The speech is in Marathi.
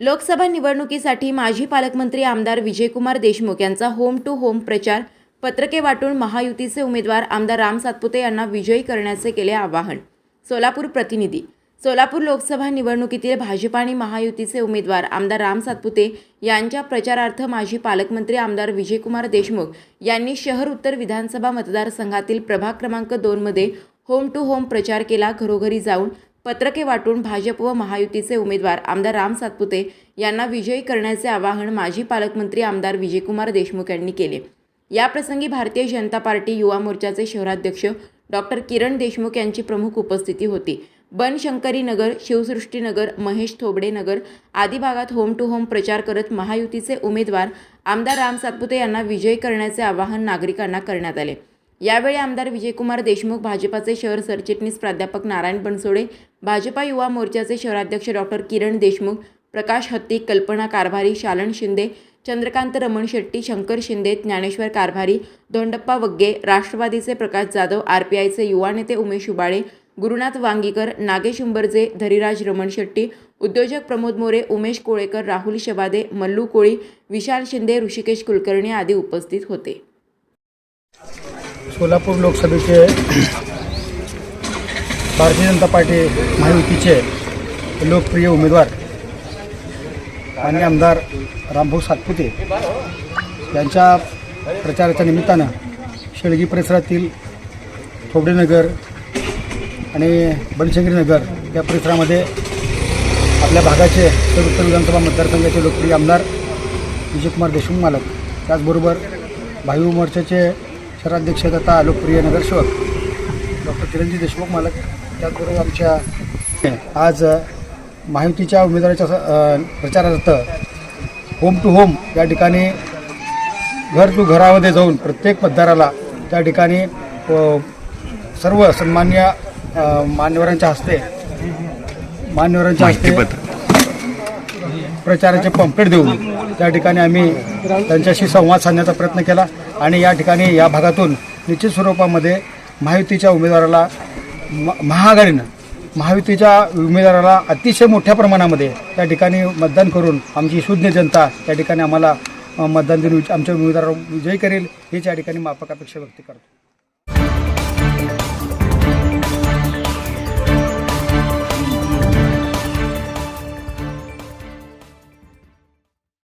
लोकसभा निवडणुकीसाठी माजी पालकमंत्री आमदार विजयकुमार देशमुख यांचा होम टू होम प्रचार पत्रके वाटून महायुतीचे उमेदवार आमदार राम सातपुते यांना विजयी करण्याचे केले आवाहन. सोलापूर प्रतिनिधी सोलापूर लोकसभा निवडणुकीतील भाजप आणि महायुतीचे उमेदवार आमदार राम सातपुते यांच्या प्रचारार्थ माजी पालकमंत्री आमदार विजयकुमार देशमुख यांनी शहर उत्तर विधानसभा मतदारसंघातील प्रभाग क्रमांक दोनमध्ये होम टू होम प्रचार केला घरोघरी जाऊन पत्रके वाटून भाजप व महायुतीचे उमेदवार आमदार राम सातपुते यांना विजयी करण्याचे आवाहन माजी पालकमंत्री आमदार विजयकुमार देशमुख यांनी केले. याप्रसंगी भारतीय जनता पार्टी युवा मोर्चाचे शहराध्यक्ष डॉक्टर किरण देशमुख यांची प्रमुख उपस्थिती होती. बनशंकरी नगर शिवसृष्टीनगर महेश थोबडे नगर आदी भागात होम टू होम प्रचार करत महायुतीचे उमेदवार आमदार राम सातपुते यांना विजयी करण्याचे आवाहन नागरिकांना करण्यात आले. यावेळी आमदार विजयकुमार देशमुख भाजपाचे शहर सरचिटणीस प्राध्यापक नारायण बनसोडे भाजपा युवा मोर्चाचे शहराध्यक्ष डॉक्टर किरण देशमुख प्रकाश हत्ती कल्पना कारभारी शालन शिंदे चंद्रकांत रमण शेट्टी शंकर शिंदे ज्ञानेश्वर कारभारी धोंडप्पा वग्गे राष्ट्रवादीचे प्रकाश जाधव आर पी आयचे युवा नेते उमेश उबाळे गुरुनाथ वांगीकर नागेश उंबरजे धरीराज रमण शेट्टी उद्योजक प्रमोद मोरे उमेश कोळेकर राहुल शबादे मल्लू कोळी विशाल शिंदे ऋषिकेश कुलकर्णी आदी उपस्थित होते. सोलापूर लोकसभेचे भारतीय जनता पार्टी महायुतीचे लोकप्रिय उमेदवार आणि आमदार रामभाऊ सातपुते यांच्या प्रचाराच्या निमित्तानं शेळगी परिसरातील थोबडेनगर आणि बनशंकरीनगर या परिसरामध्ये आपल्या भागाचे तर उत्तर विधानसभा मतदारसंघाचे लोकप्रिय आमदार विजयकुमार देशमुख मालक त्याचबरोबर भाई मोर्चाचे शहराध्यक्ष तथा लोकप्रिय नगरसेवक डॉक्टर चिरंजीव देशमुख मालक. त्याचबरोबर आमच्या आज महायुतीच्या उमेदवाराच्या स- प्रचारार्थ होम टू होम या ठिकाणी घर टू घरामध्ये जाऊन प्रत्येक मतदाराला त्या ठिकाणी सर्व सन्मान्य मान्यवरांच्या हस्ते मान्यवरांच्या हस्ते प्रचाराचे पंपलेट देऊन त्या ठिकाणी आम्ही त्यांच्याशी संवाद साधण्याचा प्रयत्न केला आणि या ठिकाणी या भागातून निश्चित स्वरूपामध्ये महायुतीच्या उमेदवाराला म महाआघाडीनं महायुतीच्या उमेदवाराला अतिशय मोठ्या प्रमाणामध्ये त्या ठिकाणी मतदान करून आमची शून्य जनता त्या ठिकाणी आम्हाला मतदान देऊन आमच्या उमेदवार विजयी करेल हीच या ठिकाणी माफक अपेक्षा व्यक्त करतो.